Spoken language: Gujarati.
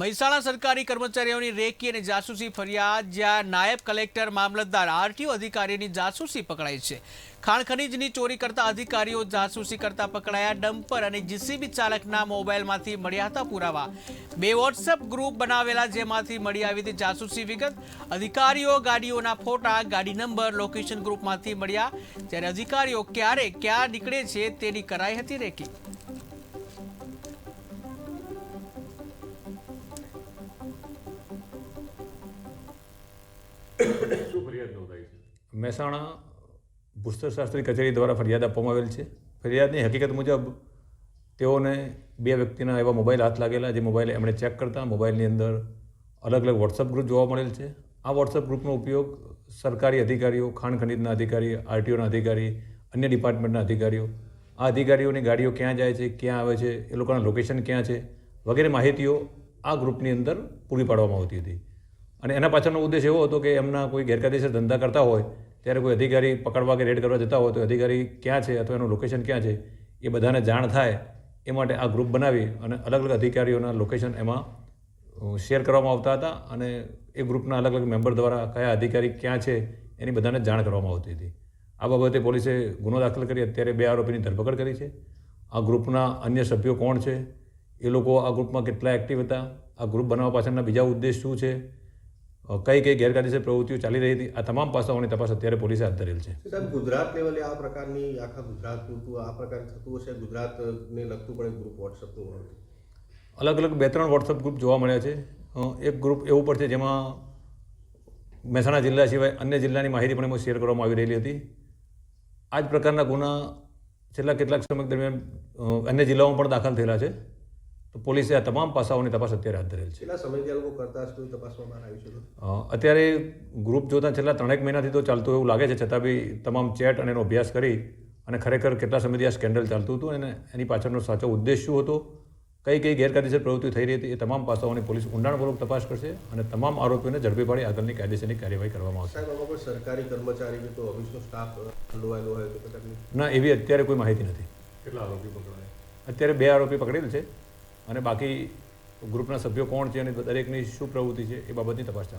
મહેસાણા સરકારી કર્મચારીઓની રેકી અને જાસૂસી ફરિયાદ, જ્યાં નાયબ કલેક્ટર, મામલતદાર, આરટીઓ અધિકારીની જાસૂસી પકડાઈ છે. ખાણ ખનીજની ચોરી કરતા અધિકારીઓ જાસૂસી કરતા પકડાયા, ડમ્પર અને જીસીબી ચાલકના મોબાઈલમાંથી મળ્યા હતા પુરાવા. બે વોટ્સએપ ગ્રુપ બનાવેલા જેમાંથી મળી આવી હતી જાસૂસી વિગત. અધિકારીઓ ગાડીઓના ફોટા, ગાડી નંબર, લોકેશન ગ્રુપમાંથી મળ્યા. જ્યારે અધિકારીઓ ક્યારે ક્યાં નીકળે છે તેની કરાઈ હતી રેકી. શું થાય છે. મહેસાણા ભૂસ્તરશાસ્ત્રી કચેરી દ્વારા ફરિયાદ આપવામાં આવેલ છે. ફરિયાદની હકીકત મુજબ તેઓને બે વ્યક્તિના એવા મોબાઈલ હાથ લાગેલા જે મોબાઈલ એમણે ચેક કરતા મોબાઈલની અંદર અલગ અલગ વોટ્સઅપ ગ્રુપ જોવા મળેલ છે. આ વોટ્સઅપ ગ્રુપનો ઉપયોગ સરકારી અધિકારીઓ, ખાણ ખનીજના અધિકારી, આરટીઓના અધિકારી, અન્ય ડિપાર્ટમેન્ટના અધિકારીઓ, આ અધિકારીઓની ગાડીઓ ક્યાં જાય છે, ક્યાં આવે છે, એ લોકોના લોકેશન ક્યાં છે વગેરે માહિતીઓ આ ગ્રુપની અંદર પૂરી પાડવામાં આવતી હતી. અને એના પાછળનો ઉદ્દેશ એવો હતો કે એમના કોઈ ગેરકાયદેસર ધંધા કરતા હોય, ત્યારે કોઈ અધિકારી પકડવા કે રેડ કરવા જતા હોય, તો અધિકારી ક્યાં છે અથવા એનું લોકેશન ક્યાં છે, એ બધાને જાણ થાય, એ માટે આ ગ્રુપ બનાવી અને અલગ અલગ અધિકારીઓના લોકેશન એમાં શેર કરવામાં આવતા હતા અને એ ગ્રુપના અલગ અલગ મેમ્બર દ્વારા કયા અધિકારી ક્યાં છે, એની બધાને જાણ કરવામાં આવતી હતી. આ બાબતે પોલીસે ગુનો દાખલ કરી, અત્યારે બે આરોપીની ધરપકડ કરી છે. આ ગ્રુપના અન્ય સભ્યો કોણ છે, એ લોકો આ ગ્રુપમાં કેટલા એક્ટિવ હતા, આ ગ્રુપ બનાવવા પાછળના બીજા ઉદ્દેશ શું છે કઈ કઈ ગેરકાયદેસર પ્રવૃત્તિઓ ચાલી રહી હતી? આ તમામ પાસાઓની તપાસ અત્યારે પોલીસે હાથ ધરેલ છે. સાહેબ ગુજરાત લેવલે આ પ્રકારની આખા ગુજરાત પૂરતું આ પ્રકાર થતું હશે? ગુજરાતને લગતું પણ એક ગ્રુપ વોટ્સઅપનું અલગ અલગ બે ત્રણ વોટ્સઅપ ગ્રુપ જોવા મળ્યા છે. એક ગ્રુપ એવું પણ છે જેમાં મહેસાણા જિલ્લા સિવાય અન્ય જિલ્લાની માહિતી પણ એમાં શેર કરવામાં આવી રહેલી હતી. આ જ પ્રકારના ગુના છેલ્લા કેટલાક સમય દરમિયાન અન્ય જિલ્લાઓમાં પણ દાખલ થયેલા છે. તો પોલીસે આ તમામ પાસાઓની તપાસ અત્યારે હાથ ધરેલ છે. સમયથી આ લોકો કરતા બહાર આવી છે અત્યારે ગ્રુપ જોતાં છેલ્લા ત્રણેક મહિનાથી તો ચાલતું એવું લાગે છે છતાં બી તમામ ચેટ અને એનો અભ્યાસ કરી અને ખરેખર કેટલા સમયથી આ સ્કેન્ડલ ચાલતું હતું અને એની પાછળનો સાચો ઉદ્દેશ શું હતો કઈ કઈ ગેરકાયદેસર પ્રવૃત્તિ થઈ રહી હતી એ તમામ પાસાઓની પોલીસ ઊંડાણપૂર્વક તપાસ કરશે અને તમામ આરોપીઓને ઝડપી પાડી આગળની કાયદેસરની કાર્યવાહી કરવામાં આવશે. સાહેબ સરકારી કર્મચારી તો કોઈ ઓફિસનો સ્ટાફ સંડોવાયેલો હોય તો ના એવી અત્યારે કોઈ માહિતી નથી. કેટલા આરોપી પકડાયા? અત્યારે બે આરોપી પકડેલ છે. અને બાકી ગ્રુપના સભ્યો કોણ છે અને દરેકની શું પ્રવૃત્તિ છે એ બાબતની તપાસ ચાલુ